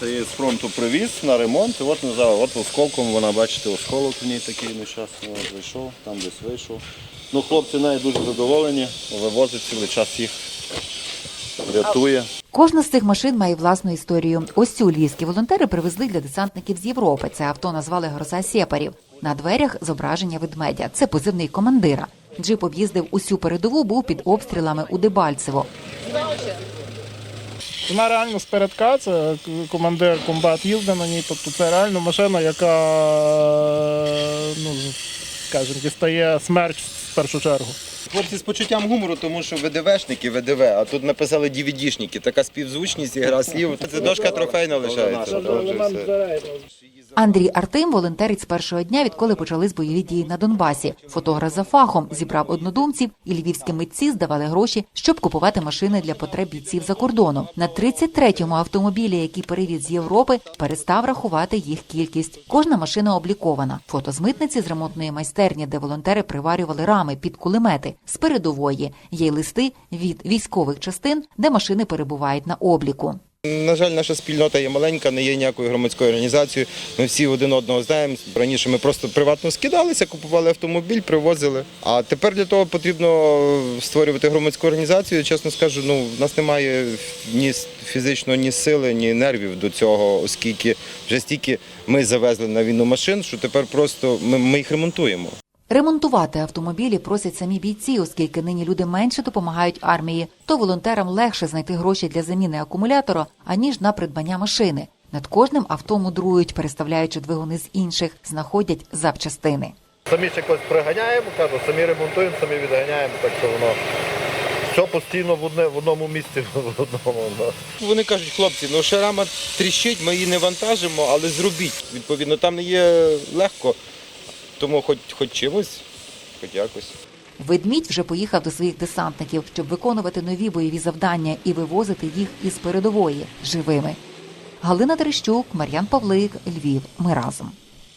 Це є з фронту привіз на ремонт. І от не знаю, от осколком вона, бачите, осколок в ній такий нещасний. От вийшов, там десь вийшов. Ну, хлопці нею дуже задоволені, вивозить цілий час їх, рятує. Кожна з цих машин має власну історію. Ось цю львівські волонтери привезли для десантників з Європи. Це авто назвали Гроза Сєпарів. На дверях зображення ведмедя. Це позивний командира. Джип об'їздив усю передову, був під обстрілами у Дебальцево. Вона реально спередка, це командир комбат їздить на ній. Тобто це реально машина, яка ну, скажімо, дістає смерч в першу чергу. Хлопці з почуттям гумору, тому що ВДВшники, ВДВ, а тут написали DVD-шники. Така співзвучність і гра слів. Це дошка трофейна лишається. Андрій Артем волонтерить з першого дня, відколи почались бойові дії на Донбасі. Фотограф за фахом зібрав однодумців, і львівські митці здавали гроші, щоб купувати машини для потреб бійців за кордоном. На 33-му автомобілі, який перевіз з Європи, перестав рахувати їх кількість. Кожна машина облікована. Фото з митниці з ремонтної майстерні, де волонтери приварювали рами під кулемети. З передової є листи від військових частин, де машини перебувають на обліку. На жаль, наша спільнота є маленька, не є ніякою громадською організацією. Ми всі один одного знаємо. Раніше ми просто приватно скидалися, купували автомобіль, привозили. А тепер для того потрібно створювати громадську організацію. Чесно скажу, ну в нас немає ні фізично, ні сили, ні нервів до цього, оскільки вже стільки ми завезли на війну машин, що тепер просто ми, ми їх ремонтуємо. Ремонтувати автомобілі просять самі бійці, оскільки нині люди менше допомагають армії, то волонтерам легше знайти гроші для заміни акумулятора, аніж на придбання машини. Над кожним авто мудрують, переставляючи двигуни з інших, знаходять запчастини. Самі ще когось приганяємо, кажу, самі ремонтуємо, самі відганяємо, так що воно все постійно в, одне, в одному місці. В одному, да. Вони кажуть, хлопці, ну ще рама тріщить, ми її не вантажимо, але зробіть. Відповідно, там не є легко, тому хоч, хоч чимось, хоч якось. Ведмідь вже поїхав до своїх десантників, щоб виконувати нові бойові завдання і вивозити їх із передової живими. Галина Терещук, Мар'ян Павлик, Львів. Ми разом.